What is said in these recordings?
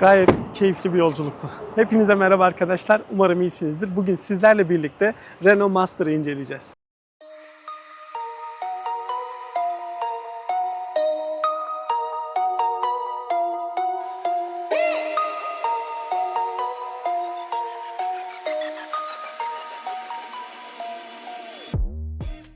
Gayet keyifli bir yolculuktu. Hepinize merhaba arkadaşlar. Umarım iyisinizdir. Bugün sizlerle birlikte Renault Master'ı inceleyeceğiz.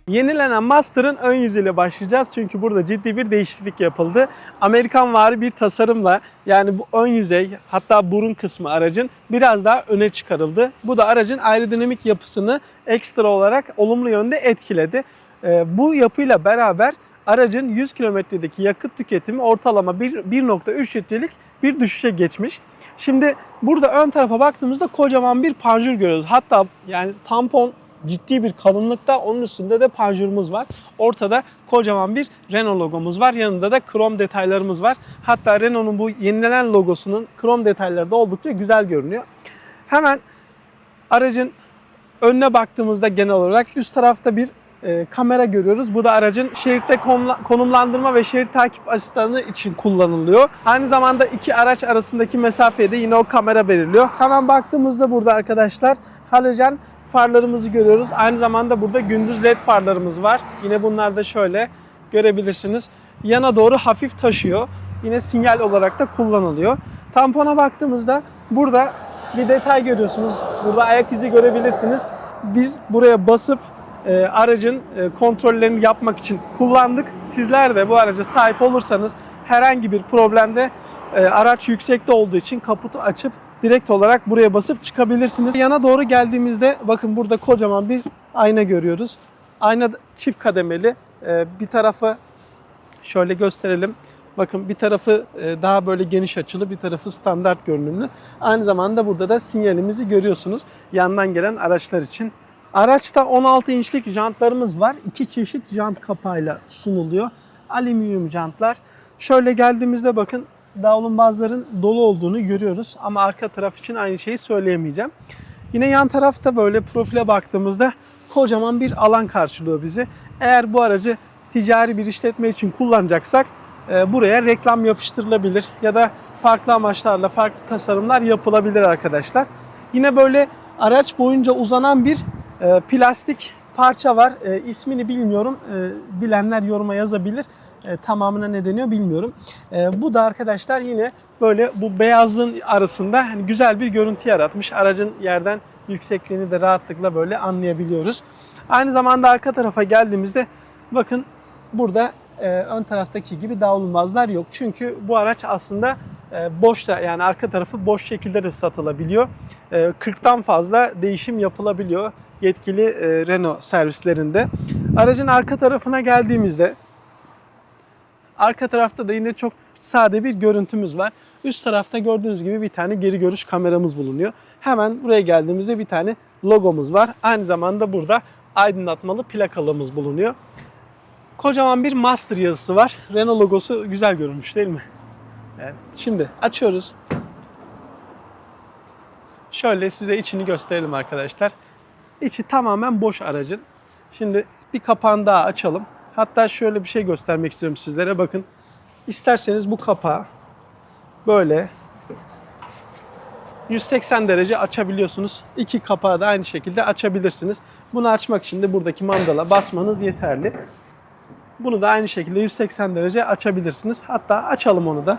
Yenilenen Master'ın ön yüzüyle başlayacağız çünkü burada ciddi bir değişiklik yapıldı. Amerikan vari bir tasarımla yani bu ön yüzey hatta burun kısmı aracın biraz daha öne çıkarıldı. Bu da aracın aerodinamik yapısını ekstra olarak olumlu yönde etkiledi. Ee, bu yapıyla beraber aracın 100 kilometredeki yakıt tüketimi ortalama bir- 1.3 litrelik bir düşüşe geçmiş. Şimdi burada ön tarafa baktığımızda kocaman bir panjur görüyoruz. Hatta yani tampon ciddi bir kalınlıkta onun üstünde de panjurumuz var. Ortada kocaman bir Renault logomuz var. Yanında da krom detaylarımız var. Hatta Renault'un bu yenilenen logosunun krom detayları da oldukça güzel görünüyor. Hemen aracın önüne baktığımızda genel olarak üst tarafta bir e, kamera görüyoruz. Bu da aracın şeritte konumla- konumlandırma ve şerit takip asistanı için kullanılıyor. Aynı zamanda iki araç arasındaki mesafeyi de yine o kamera belirliyor. Hemen baktığımızda burada arkadaşlar halojen farlarımızı görüyoruz. Aynı zamanda burada gündüz led farlarımız var. Yine bunlar da şöyle görebilirsiniz. Yana doğru hafif taşıyor. Yine sinyal olarak da kullanılıyor. Tampona baktığımızda burada bir detay görüyorsunuz. Burada ayak izi görebilirsiniz. Biz buraya basıp e, aracın e, kontrollerini yapmak için kullandık. Sizler de bu araca sahip olursanız herhangi bir problemde e, araç yüksekte olduğu için kaputu açıp direkt olarak buraya basıp çıkabilirsiniz. Yana doğru geldiğimizde bakın burada kocaman bir ayna görüyoruz. Ayna çift kademeli. E, bir tarafı şöyle gösterelim. Bakın bir tarafı e, daha böyle geniş açılı, bir tarafı standart görünümlü. Aynı zamanda burada da sinyalimizi görüyorsunuz yandan gelen araçlar için. Araçta 16 inçlik jantlarımız var. İki çeşit jant kapağıyla sunuluyor. Alüminyum jantlar. Şöyle geldiğimizde bakın davlumbazların dolu olduğunu görüyoruz. Ama arka taraf için aynı şeyi söyleyemeyeceğim. Yine yan tarafta böyle profile baktığımızda kocaman bir alan karşılıyor bizi. Eğer bu aracı ticari bir işletme için kullanacaksak e, buraya reklam yapıştırılabilir ya da farklı amaçlarla farklı tasarımlar yapılabilir arkadaşlar. Yine böyle araç boyunca uzanan bir e, plastik parça var. E, ismini bilmiyorum. E, bilenler yoruma yazabilir. E, tamamına ne deniyor bilmiyorum. E, bu da arkadaşlar yine böyle bu beyazlığın arasında hani güzel bir görüntü yaratmış. Aracın yerden yüksekliğini de rahatlıkla böyle anlayabiliyoruz. Aynı zamanda arka tarafa geldiğimizde bakın burada e, ön taraftaki gibi davlumbazlar yok. Çünkü bu araç aslında e, boş da yani arka tarafı boş şekilde de satılabiliyor. E, 40'tan fazla değişim yapılabiliyor yetkili e, Renault servislerinde. Aracın arka tarafına geldiğimizde arka tarafta da yine çok sade bir görüntümüz var. Üst tarafta gördüğünüz gibi bir tane geri görüş kameramız bulunuyor. Hemen buraya geldiğimizde bir tane logomuz var. Aynı zamanda burada aydınlatmalı plakalığımız bulunuyor. Kocaman bir master yazısı var. Renault logosu güzel görünmüş değil mi? Evet. Şimdi açıyoruz. Şöyle size içini gösterelim arkadaşlar. İçi tamamen boş aracın. Şimdi bir kapağını daha açalım. Hatta şöyle bir şey göstermek istiyorum sizlere. Bakın. İsterseniz bu kapağı böyle 180 derece açabiliyorsunuz. İki kapağı da aynı şekilde açabilirsiniz. Bunu açmak için de buradaki mandala basmanız yeterli. Bunu da aynı şekilde 180 derece açabilirsiniz. Hatta açalım onu da.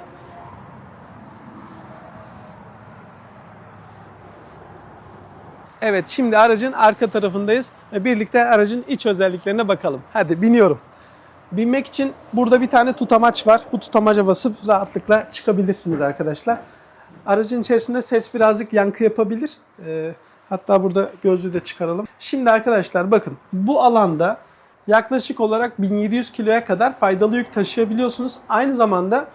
Evet şimdi aracın arka tarafındayız birlikte aracın iç özelliklerine bakalım. Hadi biniyorum. Binmek için burada bir tane tutamaç var. Bu tutamaca basıp rahatlıkla çıkabilirsiniz arkadaşlar. Aracın içerisinde ses birazcık yankı yapabilir. Ee, hatta burada gözlüğü de çıkaralım. Şimdi arkadaşlar bakın bu alanda yaklaşık olarak 1700 kiloya kadar faydalı yük taşıyabiliyorsunuz. Aynı zamanda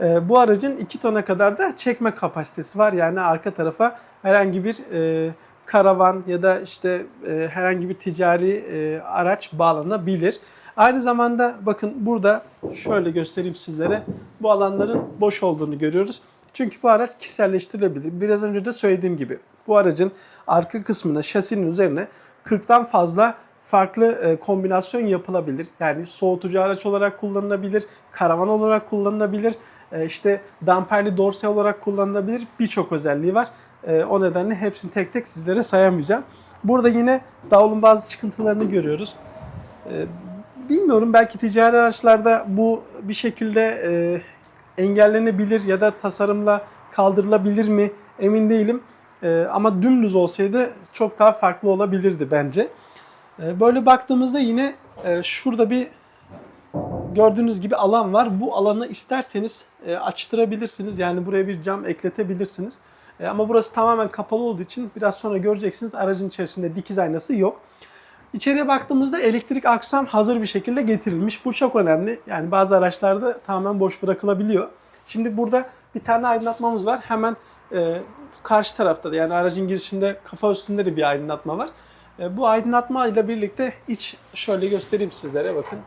e, bu aracın 2 tona kadar da çekme kapasitesi var. Yani arka tarafa herhangi bir e, karavan ya da işte e, herhangi bir ticari e, araç bağlanabilir. Aynı zamanda bakın burada şöyle göstereyim sizlere. Bu alanların boş olduğunu görüyoruz. Çünkü bu araç kişiselleştirilebilir. Biraz önce de söylediğim gibi bu aracın arka kısmına, şasinin üzerine 40'tan fazla farklı e, kombinasyon yapılabilir. Yani soğutucu araç olarak kullanılabilir, karavan olarak kullanılabilir. e, işte damperli dorse olarak kullanılabilir birçok özelliği var. E, o nedenle hepsini tek tek sizlere sayamayacağım. Burada yine davulun bazı çıkıntılarını görüyoruz. Bilmiyorum belki ticari araçlarda bu bir şekilde e, engellenebilir ya da tasarımla kaldırılabilir mi emin değilim. E, ama dümdüz olsaydı çok daha farklı olabilirdi bence. E, böyle baktığımızda yine e, şurada bir gördüğünüz gibi alan var. Bu alanı isterseniz e, açtırabilirsiniz. Yani buraya bir cam ekletebilirsiniz. E, ama burası tamamen kapalı olduğu için biraz sonra göreceksiniz aracın içerisinde dikiz aynası yok. İçeriye baktığımızda elektrik aksam hazır bir şekilde getirilmiş. Bu çok önemli. Yani bazı araçlarda tamamen boş bırakılabiliyor. Şimdi burada bir tane aydınlatmamız var. Hemen e, karşı tarafta da yani aracın girişinde kafa üstünde de bir aydınlatma var. E, bu aydınlatma ile birlikte iç şöyle göstereyim sizlere bakın.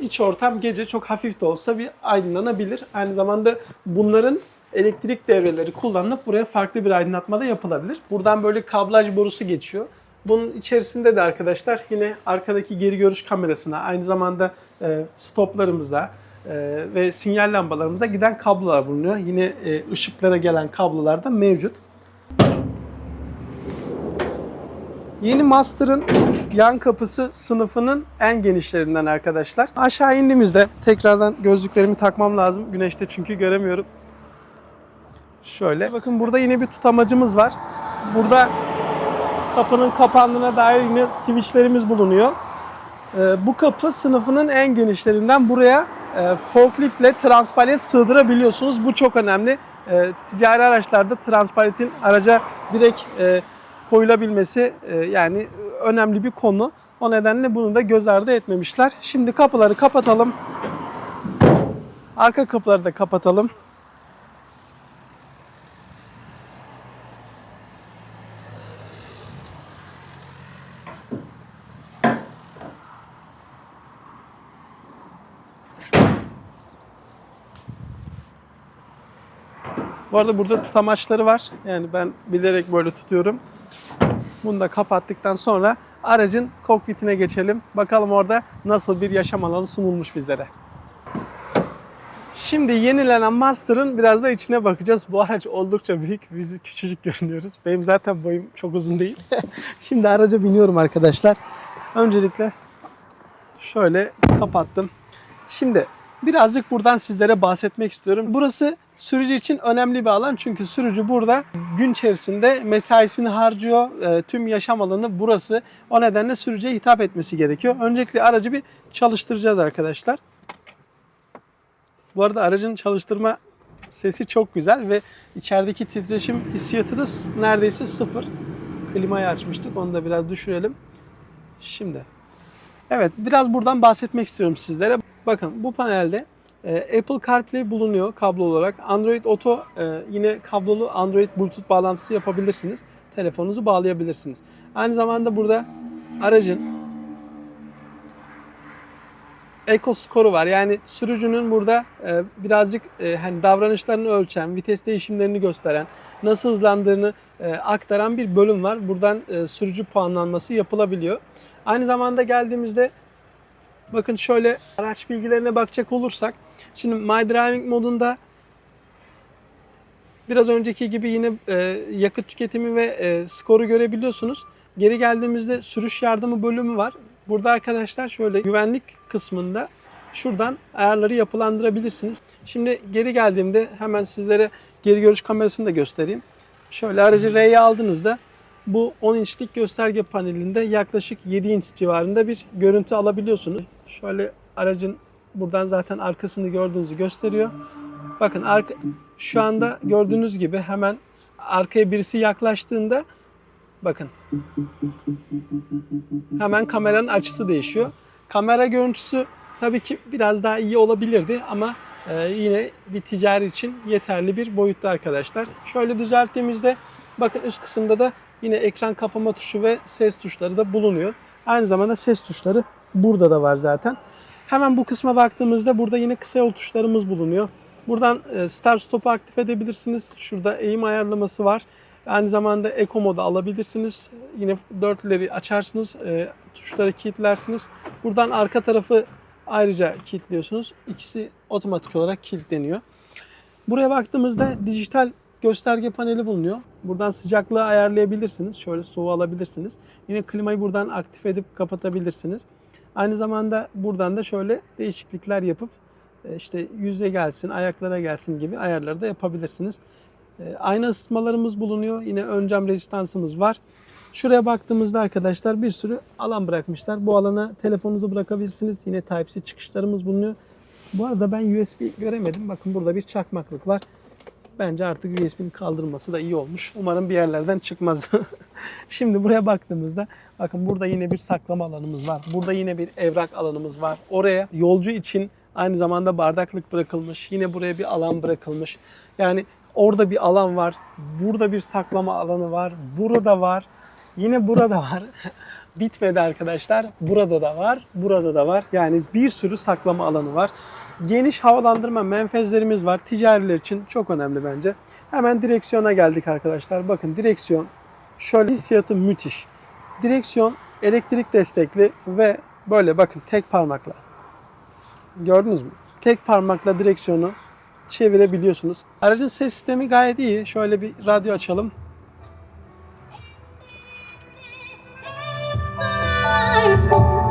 İç ortam gece çok hafif de olsa bir aydınlanabilir. Aynı zamanda bunların elektrik devreleri kullanılıp buraya farklı bir aydınlatma da yapılabilir. Buradan böyle kablaj borusu geçiyor. Bunun içerisinde de arkadaşlar yine arkadaki geri görüş kamerasına aynı zamanda e, stoplarımıza e, ve sinyal lambalarımıza giden kablolar bulunuyor. Yine e, ışıklara gelen kablolar da mevcut. Yeni Master'ın yan kapısı sınıfının en genişlerinden arkadaşlar. Aşağı indiğimizde tekrardan gözlüklerimi takmam lazım. Güneşte çünkü göremiyorum. Şöyle bakın burada yine bir tutamacımız var. Burada kapının kapandığına dair yine switchlerimiz bulunuyor. Ee, bu kapı sınıfının en genişlerinden buraya e, forkliftle transparet sığdırabiliyorsunuz. Bu çok önemli. E, ticari araçlarda transpaletin araca direkt e, koyulabilmesi e, yani önemli bir konu. O nedenle bunu da göz ardı etmemişler. Şimdi kapıları kapatalım. Arka kapıları da kapatalım. Bu arada burada tutamaçları var. Yani ben bilerek böyle tutuyorum. Bunu da kapattıktan sonra aracın kokpitine geçelim. Bakalım orada nasıl bir yaşam alanı sunulmuş bizlere. Şimdi yenilenen Master'ın biraz da içine bakacağız. Bu araç oldukça büyük. Biz küçücük görünüyoruz. Benim zaten boyum çok uzun değil. Şimdi araca biniyorum arkadaşlar. Öncelikle şöyle kapattım. Şimdi birazcık buradan sizlere bahsetmek istiyorum. Burası sürücü için önemli bir alan çünkü sürücü burada gün içerisinde mesaisini harcıyor. E, tüm yaşam alanı burası. O nedenle sürücüye hitap etmesi gerekiyor. Öncelikle aracı bir çalıştıracağız arkadaşlar. Bu arada aracın çalıştırma sesi çok güzel ve içerideki titreşim hissiyatı da neredeyse sıfır. Klimayı açmıştık. Onu da biraz düşürelim. Şimdi. Evet biraz buradan bahsetmek istiyorum sizlere. Bakın bu panelde e, Apple CarPlay bulunuyor kablo olarak. Android Auto e, yine kablolu Android Bluetooth bağlantısı yapabilirsiniz. Telefonunuzu bağlayabilirsiniz. Aynı zamanda burada aracın Eco skoru var. Yani sürücünün burada e, birazcık e, hani davranışlarını ölçen, vites değişimlerini gösteren, nasıl hızlandığını e, aktaran bir bölüm var. Buradan e, sürücü puanlanması yapılabiliyor. Aynı zamanda geldiğimizde bakın şöyle araç bilgilerine bakacak olursak şimdi My Driving modunda biraz önceki gibi yine e, yakıt tüketimi ve e, skoru görebiliyorsunuz. Geri geldiğimizde sürüş yardımı bölümü var. Burada arkadaşlar şöyle güvenlik kısmında şuradan ayarları yapılandırabilirsiniz. Şimdi geri geldiğimde hemen sizlere geri görüş kamerasını da göstereyim. Şöyle aracı R'ye aldığınızda bu 10 inçlik gösterge panelinde yaklaşık 7 inç civarında bir görüntü alabiliyorsunuz. Şöyle aracın buradan zaten arkasını gördüğünüzü gösteriyor. Bakın arka, şu anda gördüğünüz gibi hemen arkaya birisi yaklaştığında bakın hemen kameranın açısı değişiyor. Kamera görüntüsü tabii ki biraz daha iyi olabilirdi ama e, yine bir ticari için yeterli bir boyutta arkadaşlar. Şöyle düzelttiğimizde bakın üst kısımda da yine ekran kapama tuşu ve ses tuşları da bulunuyor. Aynı zamanda ses tuşları burada da var zaten. Hemen bu kısma baktığımızda burada yine kısa yol tuşlarımız bulunuyor. Buradan e, start stop'u aktif edebilirsiniz. Şurada eğim ayarlaması var. Aynı zamanda Eco modu alabilirsiniz. Yine dörtleri açarsınız, e, tuşları kilitlersiniz. Buradan arka tarafı ayrıca kilitliyorsunuz. İkisi otomatik olarak kilitleniyor. Buraya baktığımızda dijital gösterge paneli bulunuyor. Buradan sıcaklığı ayarlayabilirsiniz. Şöyle soğuğu alabilirsiniz. Yine klimayı buradan aktif edip kapatabilirsiniz. Aynı zamanda buradan da şöyle değişiklikler yapıp e, işte yüze gelsin, ayaklara gelsin gibi ayarları da yapabilirsiniz. E, Ayna ısıtmalarımız bulunuyor. Yine ön cam rezistansımız var. Şuraya baktığımızda arkadaşlar bir sürü alan bırakmışlar. Bu alana telefonunuzu bırakabilirsiniz. Yine Type-C çıkışlarımız bulunuyor. Bu arada ben USB göremedim. Bakın burada bir çakmaklık var. Bence artık USB'nin kaldırılması da iyi olmuş. Umarım bir yerlerden çıkmaz. Şimdi buraya baktığımızda bakın burada yine bir saklama alanımız var. Burada yine bir evrak alanımız var. Oraya yolcu için aynı zamanda bardaklık bırakılmış. Yine buraya bir alan bırakılmış. Yani orada bir alan var. Burada bir saklama alanı var. Burada var. Yine burada var. Bitmedi arkadaşlar. Burada da var. Burada da var. Yani bir sürü saklama alanı var. Geniş havalandırma menfezlerimiz var. Ticariler için çok önemli bence. Hemen direksiyona geldik arkadaşlar. Bakın direksiyon şöyle hissiyatı müthiş. Direksiyon elektrik destekli ve böyle bakın tek parmakla. Gördünüz mü? Tek parmakla direksiyonu çevirebiliyorsunuz. Aracın ses sistemi gayet iyi. Şöyle bir radyo açalım. Varsa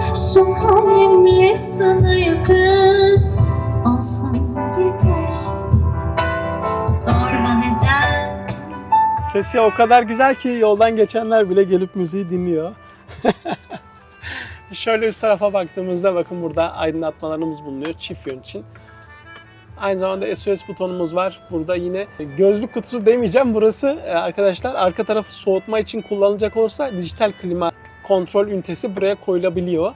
Sesi o kadar güzel ki yoldan geçenler bile gelip müziği dinliyor. Şöyle üst tarafa baktığımızda bakın burada aydınlatmalarımız bulunuyor çift yön için. Aynı zamanda SOS butonumuz var. Burada yine gözlük kutusu demeyeceğim. Burası e, arkadaşlar arka tarafı soğutma için kullanılacak olursa dijital klima kontrol ünitesi buraya koyulabiliyor.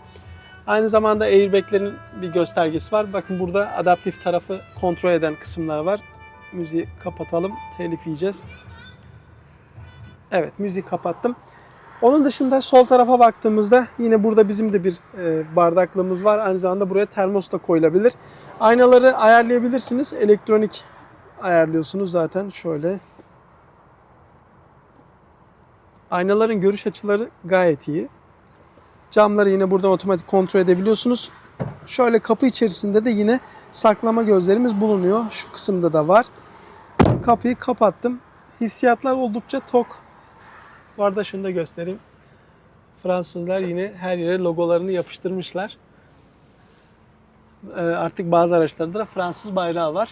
Aynı zamanda airbaglerin bir göstergesi var. Bakın burada adaptif tarafı kontrol eden kısımlar var. Müziği kapatalım. Telif yiyeceğiz. Evet müziği kapattım. Onun dışında sol tarafa baktığımızda yine burada bizim de bir e, bardaklığımız var. Aynı zamanda buraya termos da koyulabilir. Aynaları ayarlayabilirsiniz. Elektronik ayarlıyorsunuz zaten şöyle. Aynaların görüş açıları gayet iyi. Camları yine buradan otomatik kontrol edebiliyorsunuz. Şöyle kapı içerisinde de yine saklama gözlerimiz bulunuyor. Şu kısımda da var. Kapıyı kapattım. Hissiyatlar oldukça tok. Bu arada şunu da göstereyim. Fransızlar yine her yere logolarını yapıştırmışlar. Ee, Artık bazı araçlarda da Fransız bayrağı var.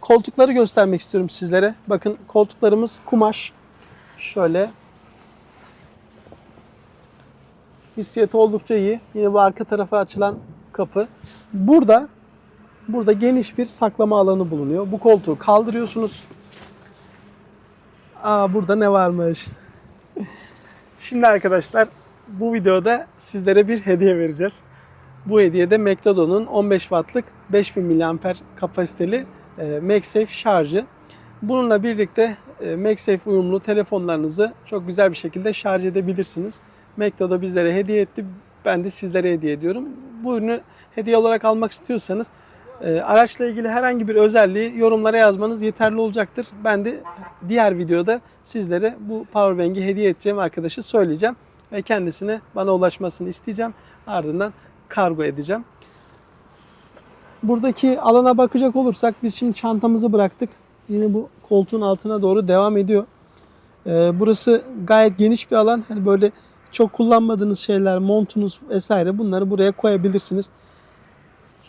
Koltukları göstermek istiyorum sizlere. Bakın koltuklarımız kumaş. Şöyle. Hissiyatı oldukça iyi. Yine bu arka tarafa açılan kapı. Burada burada geniş bir saklama alanı bulunuyor. Bu koltuğu kaldırıyorsunuz. Aa burada ne varmış? Şimdi arkadaşlar bu videoda sizlere bir hediye vereceğiz. Bu hediye de McDonald's'un 15 wattlık 5000 mAh kapasiteli e, MagSafe şarjı. Bununla birlikte e, MagSafe uyumlu telefonlarınızı çok güzel bir şekilde şarj edebilirsiniz. McDonald's bizlere hediye etti. Ben de sizlere hediye ediyorum. Bu ürünü hediye olarak almak istiyorsanız araçla ilgili herhangi bir özelliği yorumlara yazmanız yeterli olacaktır. Ben de diğer videoda sizlere bu powerbank'i hediye edeceğim arkadaşı söyleyeceğim ve kendisine bana ulaşmasını isteyeceğim. Ardından kargo edeceğim. Buradaki alana bakacak olursak biz şimdi çantamızı bıraktık. Yine bu koltuğun altına doğru devam ediyor. Ee, burası gayet geniş bir alan. Hani böyle çok kullanmadığınız şeyler, montunuz vesaire bunları buraya koyabilirsiniz.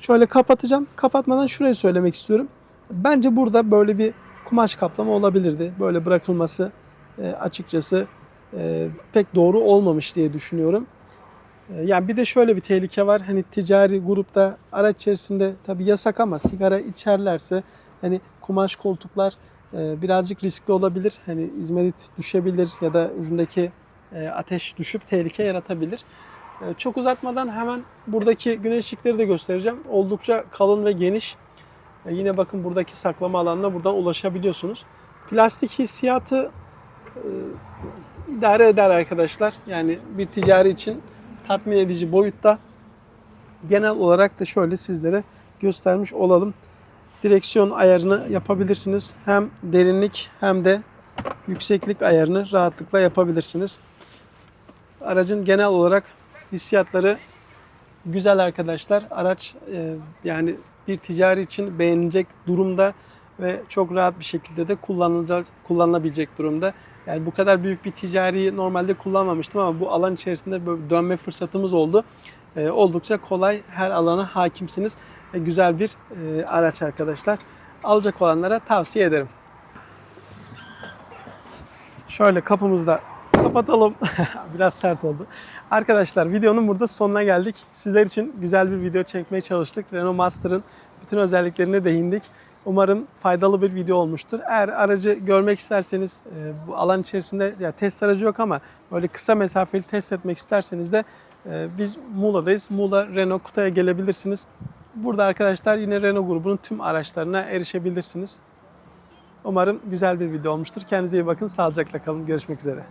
Şöyle kapatacağım. Kapatmadan şurayı söylemek istiyorum. Bence burada böyle bir kumaş kaplama olabilirdi. Böyle bırakılması e, açıkçası e, pek doğru olmamış diye düşünüyorum. E, Yani bir de şöyle bir tehlike var. Hani ticari grupta araç içerisinde tabi yasak ama sigara içerlerse hani kumaş koltuklar e, birazcık riskli olabilir. Hani izmarit düşebilir ya da ucundaki e, ateş düşüp tehlike yaratabilir. E, Çok uzatmadan hemen buradaki güneş ışıkları da göstereceğim. Oldukça kalın ve geniş. E, Yine bakın buradaki saklama alanına buradan ulaşabiliyorsunuz. Plastik hissiyatı e, idare eder arkadaşlar. Yani bir ticari için tatmin edici boyutta. Genel olarak da şöyle sizlere göstermiş olalım. Direksiyon ayarını yapabilirsiniz. Hem derinlik hem de yükseklik ayarını rahatlıkla yapabilirsiniz. Aracın genel olarak hissiyatları güzel arkadaşlar. Araç e, yani bir ticari için beğenilecek durumda. ve çok rahat bir şekilde de kullanılacak, kullanılabilecek durumda. Yani bu kadar büyük bir ticari normalde kullanmamıştım ama bu alan içerisinde böyle dönme fırsatımız oldu. Ee, oldukça kolay, her alana hakimsiniz. ve güzel bir e, araç arkadaşlar. Alacak olanlara tavsiye ederim. Şöyle kapımızı da kapatalım. Biraz sert oldu. Arkadaşlar videonun burada sonuna geldik. Sizler için güzel bir video çekmeye çalıştık. Renault Master'ın bütün özelliklerine değindik. Umarım faydalı bir video olmuştur. Eğer aracı görmek isterseniz e, bu alan içerisinde ya test aracı yok ama böyle kısa mesafeli test etmek isterseniz de e, biz Muğla'dayız. Muğla Renault Kutay'a gelebilirsiniz. Burada arkadaşlar yine Renault grubunun tüm araçlarına erişebilirsiniz. Umarım güzel bir video olmuştur. Kendinize iyi bakın. Sağlıcakla kalın. Görüşmek üzere.